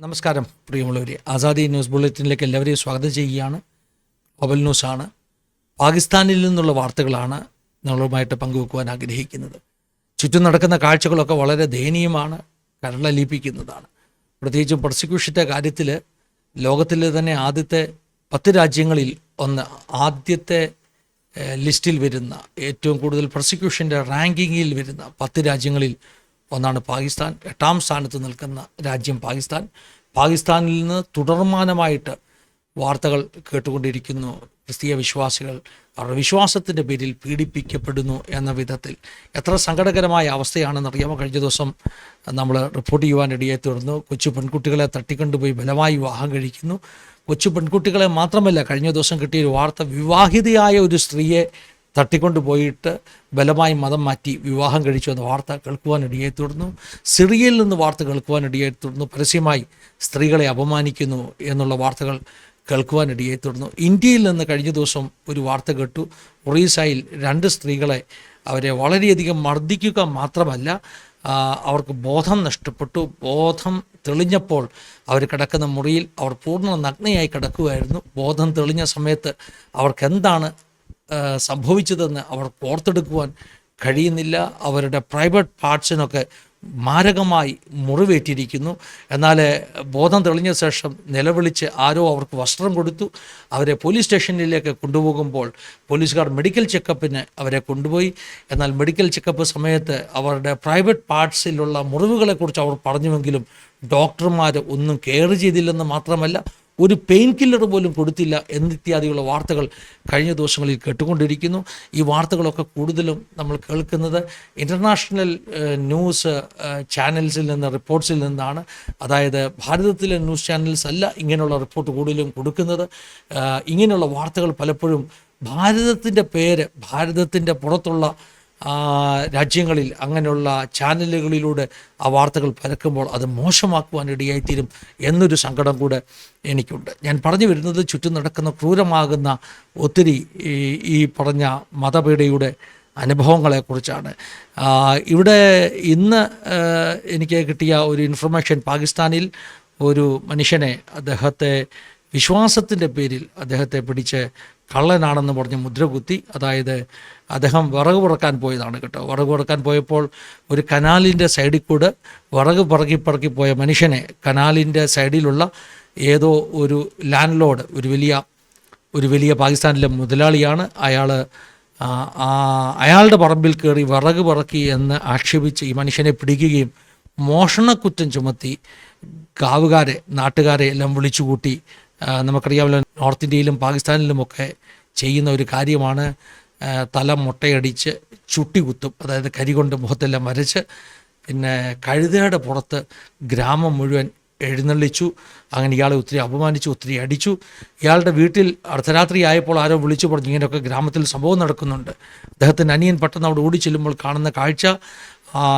നമസ്കാരം പ്രിയമുള്ളവരെ. ആസാദി ന്യൂസ് ബുള്ളറ്റിനിലേക്ക് എല്ലാവരെയും സ്വാഗതം ചെയ്യുകയാണ്. ഗ്ലോബൽ ന്യൂസാണ്. പാകിസ്ഥാനിൽ നിന്നുള്ള വാർത്തകളാണ് നിങ്ങളുമായിട്ട് പങ്കുവെക്കുവാൻ ആഗ്രഹിക്കുന്നത്. ചുറ്റും നടക്കുന്ന കാഴ്ചകളൊക്കെ വളരെ ദയനീയമാണ് കരളലിപ്പിക്കുന്നതാണ് പ്രത്യേകിച്ചും പ്രോസിക്യൂഷന്റെ കാര്യത്തിൽ ലോകത്തിലെ തന്നെ ആദ്യത്തെ പത്ത് രാജ്യങ്ങളിൽ ഒന്ന് ആദ്യത്തെ ലിസ്റ്റിൽ വരുന്ന ഏറ്റവും കൂടുതൽ പ്രോസിക്യൂഷന്റെ റാങ്കിങ്ങിൽ വരുന്ന പത്ത് രാജ്യങ്ങളിൽ ഒന്നാണ് പാകിസ്ഥാൻ എട്ടാം സ്ഥാനത്ത് നിൽക്കുന്ന രാജ്യം പാകിസ്ഥാൻ. പാകിസ്ഥാനിൽ നിന്ന് തുടർമാനമായിട്ട് വാർത്തകൾ കേട്ടുകൊണ്ടിരിക്കുന്നു. ക്രിസ്തീയ വിശ്വാസികൾ അവരുടെ വിശ്വാസത്തിന്റെ പേരിൽ പീഡിപ്പിക്കപ്പെടുന്നു എന്ന വിധത്തിൽ. എത്ര സങ്കടകരമായ അവസ്ഥയാണെന്നറിയാമോ കഴിഞ്ഞ ദിവസം നമ്മൾ റിപ്പോർട്ട് ചെയ്യുവാനിടയെ തുടർന്നു കൊച്ചു പെൺകുട്ടികളെ തട്ടിക്കൊണ്ടുപോയി ബലമായി വിവാഹം കഴിക്കുന്നു. കൊച്ചു പെൺകുട്ടികളെ മാത്രമല്ല കഴിഞ്ഞ ദിവസം കിട്ടിയ ഒരു വാർത്ത വിവാഹിതയായ ഒരു സ്ത്രീയെ തട്ടിക്കൊണ്ടുപോയിട്ട് ബലമായി മതം മാറ്റി വിവാഹം കഴിച്ചു എന്ന വാർത്ത കേൾക്കുവാനിടയായി തുടർന്നു സിറിയയിൽ നിന്ന് വാർത്ത കേൾക്കുവാനിടയായി തുടർന്നു പരസ്യമായി സ്ത്രീകളെ അപമാനിക്കുന്നു എന്നുള്ള വാർത്തകൾ കേൾക്കുവാനിടയായി തുടർന്നു ഇന്ത്യയിൽ നിന്ന് കഴിഞ്ഞ ദിവസം ഒരു വാർത്ത കേട്ടു. ഒറീസയിൽ രണ്ട് സ്ത്രീകളെ അവരെ വളരെയധികം മർദ്ദിക്കുക മാത്രമല്ല അവർക്ക് ബോധം നഷ്ടപ്പെട്ടു. ബോധം തെളിഞ്ഞപ്പോൾ അവർ കിടക്കുന്ന മുറിയിൽ അവർ പൂർണ നഗ്നയായി കിടക്കുകയായിരുന്നു ബോധം തെളിഞ്ഞ സമയത്ത് അവർക്ക് എന്താണ് സംഭവിച്ചതെന്ന് അവർ ഓർത്തെടുക്കുവാൻ കഴിയുന്നില്ല. അവരുടെ പ്രൈവറ്റ് പാർട്സിനൊക്കെ മാരകമായി മുറിവേറ്റിരിക്കുന്നു. എന്നാൽ ബോധം തെളിഞ്ഞ ശേഷം നിലവിളിച്ച് ആരോ അവർക്ക് വസ്ത്രം കൊടുത്തു. അവരെ പോലീസ് സ്റ്റേഷനിലേക്ക് കൊണ്ടുപോകുമ്പോൾ പോലീസുകാർ മെഡിക്കൽ ചെക്കപ്പിന് അവരെ കൊണ്ടുപോയി. എന്നാൽ മെഡിക്കൽ ചെക്കപ്പ് സമയത്ത് അവരുടെ പ്രൈവറ്റ് പാർട്സിലുള്ള മുറിവുകളെക്കുറിച്ച് അവർ പറഞ്ഞുവെങ്കിലും ഡോക്ടർമാർ ഒന്നും കെയർ ചെയ്തില്ലെന്ന് മാത്രമല്ല ഒരു പെയിൻ കില്ലർ പോലും കൊടുത്തില്ല എന്നിത്യാദിയുള്ള വാർത്തകൾ കഴിഞ്ഞ ദിവസങ്ങളിൽ കേട്ടുകൊണ്ടിരിക്കുന്നു. ഈ വാർത്തകളൊക്കെ കൂടുതലും നമ്മൾ കേൾക്കുന്നത് ഇന്റർനാഷണൽ ന്യൂസ് ചാനൽസിൽ നിന്ന് റിപ്പോർട്ട്സിൽ നിന്നാണ്. അതായത് ഭാരതത്തിലെ ന്യൂസ് ചാനൽസ് അല്ല ഇങ്ങനെയുള്ള റിപ്പോർട്ട് കൂടുതലും കൊടുക്കുന്നത്. ഇങ്ങനെയുള്ള വാർത്തകൾ പലപ്പോഴും ഭാരതത്തിന്റെ പേര് ഭാരതത്തിന്റെ പുറത്തുള്ള രാജ്യങ്ങളിൽ അങ്ങനെയുള്ള ചാനലുകളിലൂടെ ആ വാർത്തകൾ പരക്കുമ്പോൾ അത് മോശമാക്കുവാൻ ഇടയായിത്തീരും എന്നൊരു സങ്കടം കൂടെ എനിക്കുണ്ട്. ഞാൻ പറഞ്ഞു വരുന്നത് ചുറ്റും നടക്കുന്ന ക്രൂരമാകുന്ന ഒത്തിരി ഈ പറഞ്ഞ മതപീഡയുടെ അനുഭവങ്ങളെക്കുറിച്ചാണ്. ഇവിടെ ഇന്ന് എനിക്ക് കിട്ടിയ ഒരു ഇൻഫർമേഷൻ പാകിസ്ഥാനിൽ ഒരു മനുഷ്യനെ അദ്ദേഹത്തെ വിശ്വാസത്തിന്റെ പേരിൽ അദ്ദേഹത്തെ പിടിച്ച് കള്ളനാണെന്ന് പറഞ്ഞ് മുദ്രകുത്തി അതായത് അദ്ദേഹം വിറക് പുറക്കാൻ പോയതാണ് കേട്ടോ. വിറക് പുറക്കാൻ പോയപ്പോൾ ഒരു കനാലിന്റെ സൈഡിൽ കൂടെ വിറക് പറക്കി പറക്കി പോയ മനുഷ്യനെ കനാലിന്റെ സൈഡിലുള്ള ഏതോ ഒരു ലാൻഡ് ലോഡ് ഒരു വലിയ ഒരു വലിയ പാകിസ്ഥാനിലെ മുതലാളിയാണ് അയാൾ അയാളുടെ പറമ്പിൽ കയറി വിറക് പറക്കി എന്ന് ആക്ഷേപിച്ച് ഈ മനുഷ്യനെ പിടിക്കുകയും മോഷണക്കുറ്റം ചുമത്തി കാവുകാരെ നാട്ടുകാരെ എല്ലാം വിളിച്ചുകൂട്ടി നമുക്കറിയാമല്ലോ നോർത്ത് ഇന്ത്യയിലും പാകിസ്ഥാനിലുമൊക്കെ ചെയ്യുന്ന ഒരു കാര്യമാണ് തല മുട്ടയടിച്ച് ചുട്ടി കുത്തും അതായത് കരി കൊണ്ട് മുഖത്തെല്ലാം വരച്ച് പിന്നെ കഴുതയുടെ പുറത്ത് ഗ്രാമം മുഴുവൻ എഴുന്നള്ളിച്ചു. അങ്ങനെ ഇയാളെ ഒത്തിരി അപമാനിച്ചു ഒത്തിരി അടിച്ചു. ഇയാളുടെ വീട്ടിൽ അർദ്ധരാത്രി ആയപ്പോൾ ആരോ വിളിച്ചു പറഞ്ഞു ഇങ്ങനെയൊക്കെ ഗ്രാമത്തിൽ സംഭവം നടക്കുന്നുണ്ട്. അദ്ദേഹത്തിന്റെ അനിയൻ പെട്ടെന്ന് അവിടെ ഓടി ചെല്ലുമ്പോൾ കാണുന്ന കാഴ്ച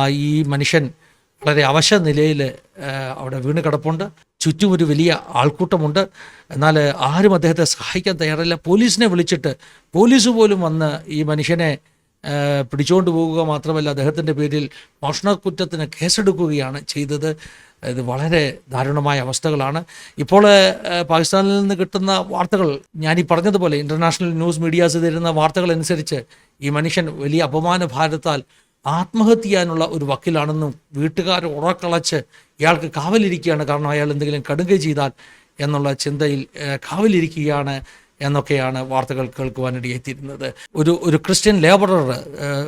ഈ മനുഷ്യൻ വളരെ അവശ നിലയിൽ അവിടെ വീണ് കിടപ്പുണ്ട്. ചുറ്റും ഒരു വലിയ ആൾക്കൂട്ടമുണ്ട്. എന്നാൽ ആരും അദ്ദേഹത്തെ സഹായിക്കാൻ തയ്യാറല്ല. പോലീസിനെ വിളിച്ചിട്ട് പോലീസ് പോലും വന്ന് ഈ മനുഷ്യനെ പിടിച്ചുകൊണ്ട് പോകുക മാത്രമല്ല അദ്ദേഹത്തിന്റെ പേരിൽ മോഷണക്കുറ്റത്തിന് കേസെടുക്കുകയാണ് ചെയ്തത്. ഇത് വളരെ ദാരുണമായ അവസ്ഥകളാണ്. ഇപ്പോൾ പാകിസ്ഥാനിൽ നിന്ന് കിട്ടുന്ന വാർത്തകൾ ഞാൻ ഈ പറഞ്ഞതുപോലെ ഇന്റർനാഷണൽ ന്യൂസ് മീഡിയാസ് തരുന്ന വാർത്തകൾ അനുസരിച്ച് ഈ മനുഷ്യൻ വലിയ അപമാന ഭാരത്താൽ ആത്മഹത്യ ചെയ്യാനുള്ള ഒരു വക്കിലാണെന്നും വീട്ടുകാർ ഉറക്കളച്ച് ഇയാൾക്ക് കാവലിരിക്കുകയാണ് കാരണം അയാൾ എന്തെങ്കിലും കടുകை ചെയ്താൽ എന്നുള്ള ചിന്തയിൽ കാവലിരിക്കുകയാണ് എന്നൊക്കെയാണ് വാർത്തകൾ കേൾക്കുവാനിടയെത്തിയിരുന്നത് ഒരു ഒരു ക്രിസ്ത്യൻ ലേബറർ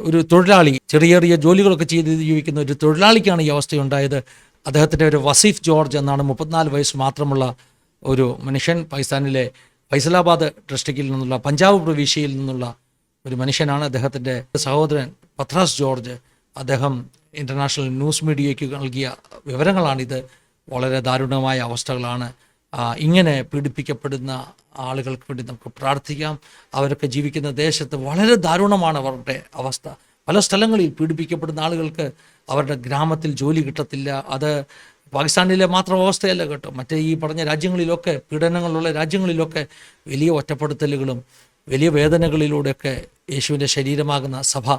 ഒരു തൊഴിലാളി ചെറിയ ചെറിയ ജോലികളൊക്കെ ചെയ്ത് ജീവിക്കുന്ന ഒരു തൊഴിലാളിക്കാണ് ഈ അവസ്ഥയുണ്ടായത്. അദ്ദേഹത്തിന്റെ ഒരു വസീഫ് ജോർജ് എന്നാണ്. മുപ്പത്തിനാല് വയസ്സ് മാത്രമുള്ള ഒരു മനുഷ്യൻ പാകിസ്ഥാനിലെ ഫൈസലാബാദ് ഡിസ്ട്രിക്റ്റിൽ നിന്നുള്ള പഞ്ചാബ് പ്രവിശ്യയിൽ നിന്നുള്ള ഒരു മനുഷ്യനാണ് അദ്ദേഹത്തിന്റെ സഹോദരൻ പത്രാസ് ജോർജ്. അദ്ദേഹം ഇന്റർനാഷണൽ ന്യൂസ് മീഡിയയ്ക്ക് നൽകിയ വിവരങ്ങളാണിത്. വളരെ ദാരുണമായ അവസ്ഥകളാണ്. ഇങ്ങനെ പീഡിപ്പിക്കപ്പെടുന്ന ആളുകൾക്ക് വേണ്ടി നമുക്ക് പ്രാർത്ഥിക്കാം. അവരൊക്കെ ജീവിക്കുന്ന ദേശത്ത് വളരെ ദാരുണമാണ് അവരുടെ അവസ്ഥ. പല സ്ഥലങ്ങളിൽ പീഡിപ്പിക്കപ്പെടുന്ന ആളുകൾക്ക് അവരുടെ ഗ്രാമത്തിൽ ജോലി കിട്ടത്തില്ല. അത് പാകിസ്ഥാനിലെ മാത്രം അവസ്ഥയല്ല കേട്ടോ. മറ്റേ ഈ പറഞ്ഞ രാജ്യങ്ങളിലൊക്കെ പീഡനങ്ങളുള്ള രാജ്യങ്ങളിലൊക്കെ വലിയ ഒറ്റപ്പെടുത്തലുകളും വലിയ വേദനകളിലൂടെയൊക്കെ യേശുവിന്റെ ശരീരമാകുന്ന സഭ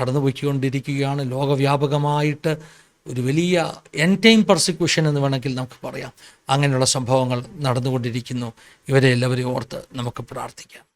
കടന്നുപോയിക്കൊണ്ടിരിക്കുകയാണ്. ലോകവ്യാപകമായിട്ട് ഒരു വലിയ എൻ ടൈം പെർസിക്യൂഷൻ എന്ന് വേണമെങ്കിൽ നമുക്ക് പറയാം. അങ്ങനെയുള്ള സംഭവങ്ങൾ നടന്നുകൊണ്ടിരിക്കുന്നു. ഇവരെ എല്ലാവരെയും ഓർത്ത് നമുക്ക് പ്രാർത്ഥിക്കാം.